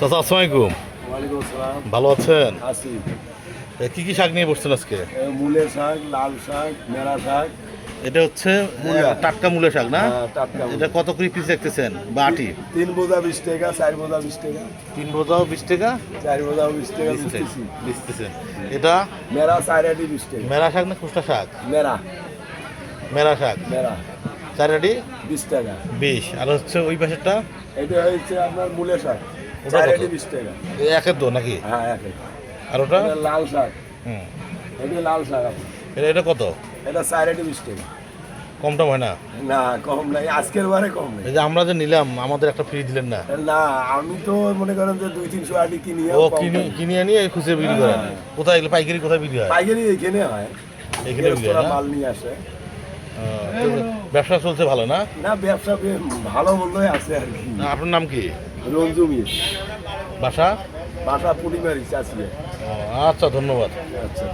চাচা আসসালামু ওয়ালাইকুম আসসালাম। ভালো আছেন? কি কি শাক নিয়ে বসছেন আজকে? এ, শাক লাল শাক মেরা শাক। এটা হচ্ছে টাটকা মূলের শাক না? হ্যাঁ, টাটকা এটা কত করে পিস দেখতেছেন? বা আটি? তিন বোঝা বিশ টাকা চার বোঝা বিশ টাকা। তিন বোঝাও বিশ টাকা? চার বোঝা বিশ টাকা বেচতেছেন। এটা? মেরা চার আটি বিশ টাকা। মেরা শাক না খুচরা শাক? মেরা। মেরা শাক। মেরা। চার আটি? বিশ টাকা। বিশ। আর হচ্ছে ওই পাশেরটা? এটা হচ্ছে আপনার মূলের শাক। ওটা কত? আটি বিশ টাকা। এই একের দো নাকি? হ্যাঁ একে আর ওটা? লাল শাক। হুম। এটা লাল শাক এটা এটা কত? এটা চার আটি বিশ টাকা। কম টম হয় না? না কম নাই। আজকের বারে কম নেই। এই যে আমরা যে নিলাম আমাদের একটা ফ্রি দিলেন না? না আমি তো মনে করেন যে দুই তিনশো আটি কিনি ও কিনে কিনে আনি এই বিক্রি করেন। হ্যাঁ। কোথায় এগুলো? পাইকারি কোথায় বিক্রি হয়? পাইকারি এখানে হয়। এখানে বিক্রি হয় মাল নিয়ে আসে। ব্যবসা চলছে ভালো না? না ব্যবসা ভালো মন্দই আছে আর কি। আপনার নাম কি? রঞ্জু মিস বাসা? বাসা পুলিমারি চাষিয়া। আচ্ছা ধন্যবাদ। আচ্ছা